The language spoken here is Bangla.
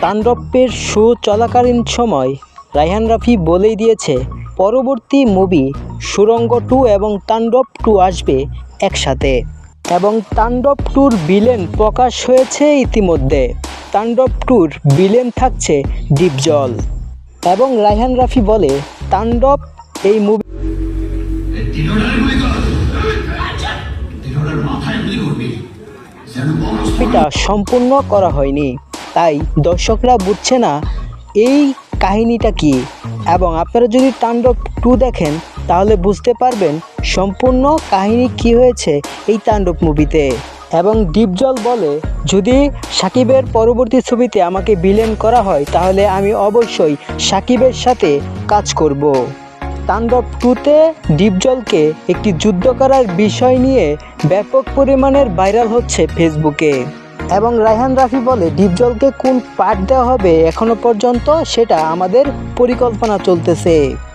তাণ্ডবের শো চলাকালীন সময় রায়হান রাফি বলেই দিয়েছে পরবর্তী মুভি সুরঙ্গ টু এবং তাণ্ডব টু আসবে একসাথে। এবং তাণ্ডব টুর বিলেন প্রকাশ হয়েছে ইতিমধ্যে। তাণ্ডব টুর বিলেন থাকছে ডিপজল এবং রায়হান রাফি বলে তাণ্ডব এই মুভি এটা সম্পূর্ণ করা হয়নি। তাই দর্শকরা বুঝছে না, এই কাহিনীটা কি? এবং আপনারা যদি তাণ্ডব টু দেখেন, তাহলে বুঝতে পারবেন সম্পূর্ণ কাহিনী কি হয়েছে এই তাণ্ডব মুভিতে। এবং ডিপজল বলে, যদি সাকিবের পরবর্তী ছবিতে আমাকে বিলেন করা হয়, তাহলে আমি অবশ্যই সাকিবের সাথে কাজ করব। তাণ্ডব টুতে ডিপজলকে একটি যুদ্ধ করার বিষয় নিয়ে ব্যাপক পরিমাণের ভাইরাল হচ্ছে ফেসবুকে। এবং রায়হান রাফি বলে ডিপজলকে কোন পাঠ দেওয়া হবে এখনও পর্যন্ত সেটা আমাদের পরিকল্পনা চলতেছে।